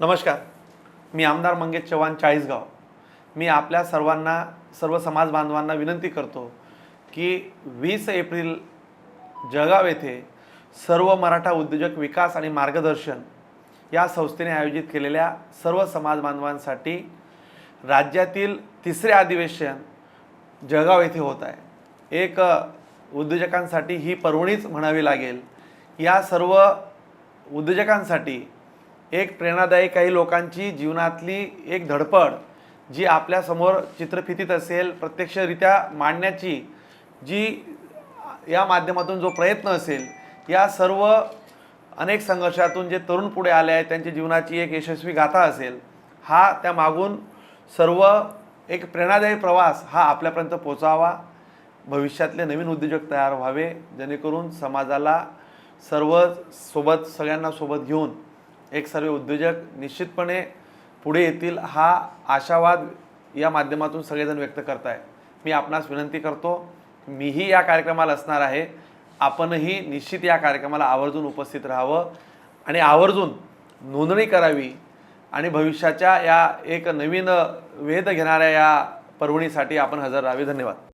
नमस्कार. मी आमदार मंगेश चव्हाण चाळीसगाव. मी आपल्या सर्वांना सर्व समाज बांधवांना विनंती करतो की वीस एप्रिल जळगाव येथे सर्व मराठा उद्योजक विकास आणि मार्गदर्शन या संस्थेने आयोजित केलेल्या सर्व समाज बांधवांसाठी राज्यातील तिसरे अधिवेशन जळगाव येथे होत आहे. एक उद्योजकांसाठी ही पर्वणीच म्हणावी लागेल. या सर्व उद्योजकांसाठी एक प्रेरणादायी काही लोकांची जीवनातली एक धडपड जी आपल्यासमोर चित्रफितीत असेल प्रत्यक्षरित्या मांडण्याची जी या माध्यमातून जो प्रयत्न असेल या सर्व अनेक संघर्षातून जे तरुण पुढे आले आहेत त्यांची जीवनाची एक यशस्वी गाथा असेल हा त्या मागून सर्व एक प्रेरणादायी प्रवास हा आपल्यापर्यंत पोचावा भविष्यातले नवीन उद्योजक तयार व्हावे जेणेकरून समाजाला सर्व सोबत सगळ्यांना सोबत घेऊन एक सर्व उद्योजक निश्चितपणे पुढे येतील हा आशावाद या माध्यमातून सगळेजण व्यक्त करताय. मी आपणास विनंती करतो मीही या कार्यक्रमाला असणार आहे. आपणही निश्चित या कार्यक्रमाला आवर्जून उपस्थित राहावं आणि आवर्जून नोंदणी करावी आणि भविष्याच्या या एक नवीन वेध घेणाऱ्या या पर्वणीसाठी आपण हजर राहावे. धन्यवाद.